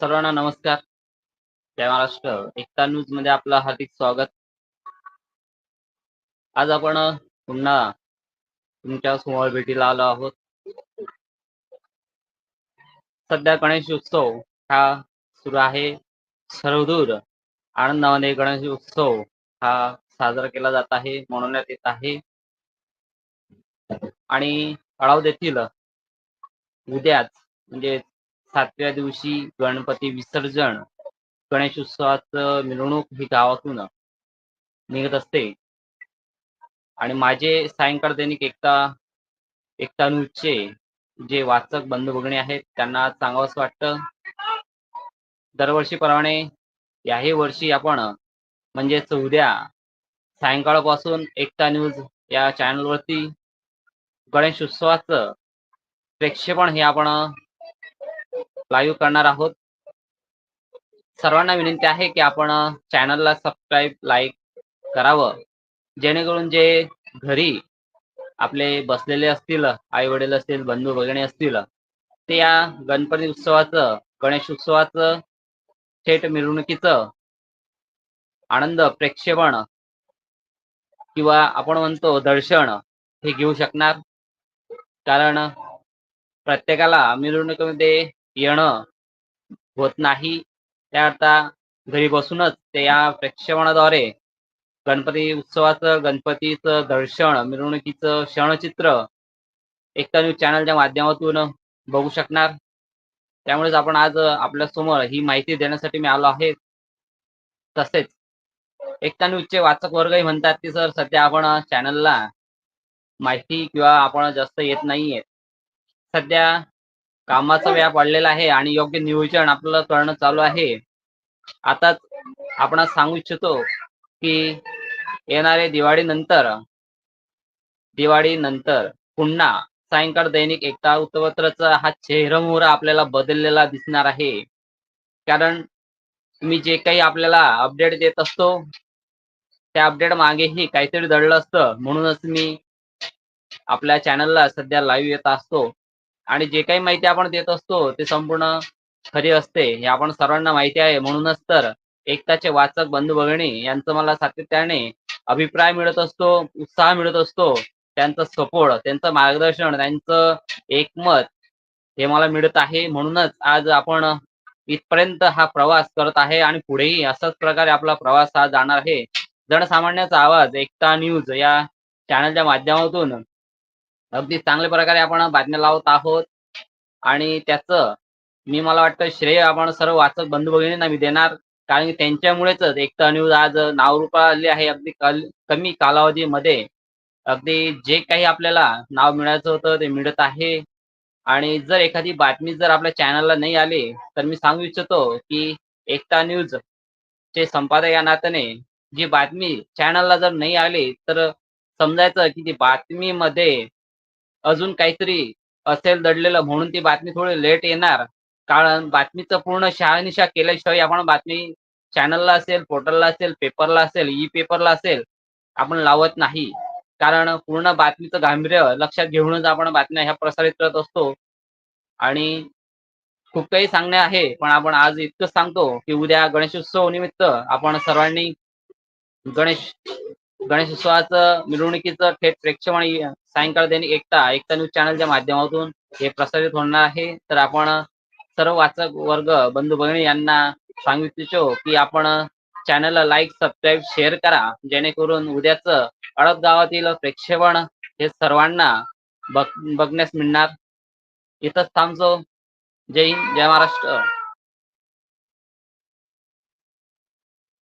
सर्वांना नमस्कार. जय महाराष्ट्र. एकता न्यूजमध्ये आपलं हार्दिक स्वागत. आज आपण पुन्हा तुमच्यासमोर भेटीला आलो आहोत. सध्या गणेश उत्सव हा सुरू आहे. सर्वदूर आनंदामध्ये गणेश उत्सव हा साजरा केला जात आहे मनवण्यात येत आहे. आणि अळाव देखील उद्याच म्हणजे सातव्या दिवशी गणपती विसर्जन गणेश उत्सवाचं मिरवणूक ही गावातून निघत असते. आणि माझे सायंकाळ दैनिक एकता एकता न्यूजचे जे वाचक बंधू भगिनी आहेत त्यांना सांगावंच वाटतं. दरवर्षीप्रमाणे याही वर्षी आपण म्हणजेच उद्या सायंकाळपासून एकता न्यूज या चॅनलवरती गणेश उत्सवाचं प्रेक्षेपण हे आपण लाईव्ह करणार आहोत. सर्वांना विनंती आहे की आपण चॅनलला सबस्क्राईब लाईक करावं. जेणेकरून जे घरी आपले बसलेले असतील आई वडील असतील बंधू भगिनी असतील ते या गणपती उत्सवाचं गणेश उत्सवाचं थेट मिरवणुकीचं आनंद प्रेक्षेपण किंवा आपण म्हणतो दर्शन हे घेऊ शकणार. कारण प्रत्येकाला मिरवणुकीमध्ये येणं होत नाही. त्या आता घरी बसूनच ते या प्रक्षेपणाद्वारे गणपती उत्सवाचं गणपतीचं दर्शन मिरवणुकीचं क्षणचित्र एकता न्यूज चॅनलच्या माध्यमातून बघू शकणार. त्यामुळेच आपण आज आपल्यासमोर ही माहिती देण्यासाठी मी आलो आहे. तसेच एकता न्यूजचे वाचक वर्गही म्हणतात की सर सध्या आपण चॅनलला माहिती किंवा आपण जास्त येत नाहीये. सध्या कामाचा व्याप वाढलेला आहे आणि योग्य नियोजन आपल्याला करणं चालू आहे. आताच आपण सांगू इच्छितो की येणारे दिवाळी नंतर दिवाळी नंतर पुन्हा सायंकाळ दैनिक एकता वृत्तपत्राचा हा चेहरामोहरा आपल्याला बदललेला दिसणार आहे. कारण मी जे काही आपल्याला अपडेट देत असतो त्या अपडेट मागेही काहीतरी दडलं असतं. म्हणूनच मी आपल्या चॅनलला सध्या लाईव्ह येत असतो. आणि जे काही माहिती आपण देत असतो ते संपूर्ण खरी असते. हे आपण सर्वांना माहिती आहे. म्हणूनच तर एकताचे वाचक बंधू भगिनी यांचं मला सातत्याने अभिप्राय मिळत असतो उत्साह मिळत असतो. त्यांचं सपोर्ट त्यांचं मार्गदर्शन त्यांचं एकमत हे मला मिळत आहे. म्हणूनच आज आपण इथपर्यंत हा प्रवास करत आहे आणि पुढेही असाच प्रकारे आपला प्रवास हा जाणार आहे. जनसामान्याचा आवाज एकता न्यूज या चॅनलच्या माध्यमातून अगदी चांगल्या प्रकारे आपण बातम्या लावत आहोत. आणि त्याचं मी मला वाटतं श्रेय आपण सर्व वाचक बंधू भगिनींना मी देणार. कारण की त्यांच्यामुळेच एकता न्यूज आज नावरूपाली आहे अगदी कल कमी कालावधीमध्ये. अगदी जे काही आपल्याला नाव मिळायचं होतं ते मिळत आहे. आणि जर एखादी बातमी जर आपल्या चॅनलला नाही आली तर मी सांगू इच्छितो की एकता न्यूज चे संपादक या नात्याने जी बातमी चॅनलला जर नाही आली तर समजायचं की ती बातमीमध्ये अजून काहीतरी असेल दडलेलं म्हणून ती बातमी थोडी लेट येणार. कारण बातमीचं पूर्ण शहानिशा केल्याशिवाय आपण बातमी चॅनलला असेल पोर्टलला असेल पेपरला असेल ई पेपरला असेल आपण लावत नाही. कारण पूर्ण बातमीचं गांभीर्य लक्षात घेऊनच आपण बातम्या ह्या प्रसारित करत असतो. आणि खूप काही सांगणे आहे पण आपण आज इतकंच सांगतो की उद्या गणेशोत्सव निमित्त आपण सर्वांनी गणेश गणेशोत्सवाचं मिरवणुकीचं थेट प्रेक्षेपण सायंकाळ दैनिक एकता. एकता न्यूज चॅनलच्या माध्यमातून हे प्रसारित होणार आहे. तर आपण सर्व वाचक वर्ग बंधू भगिनी यांना सांगू इच्छितो की आपण चॅनलला लाईक सबस्क्राईब शेअर करा. जेणेकरून उद्याच अडत गावातील प्रेक्षेपण हे सर्वांना बघ बघण्यास मिळणार. इथंच थांबतो. जय हिंद जय महाराष्ट्र.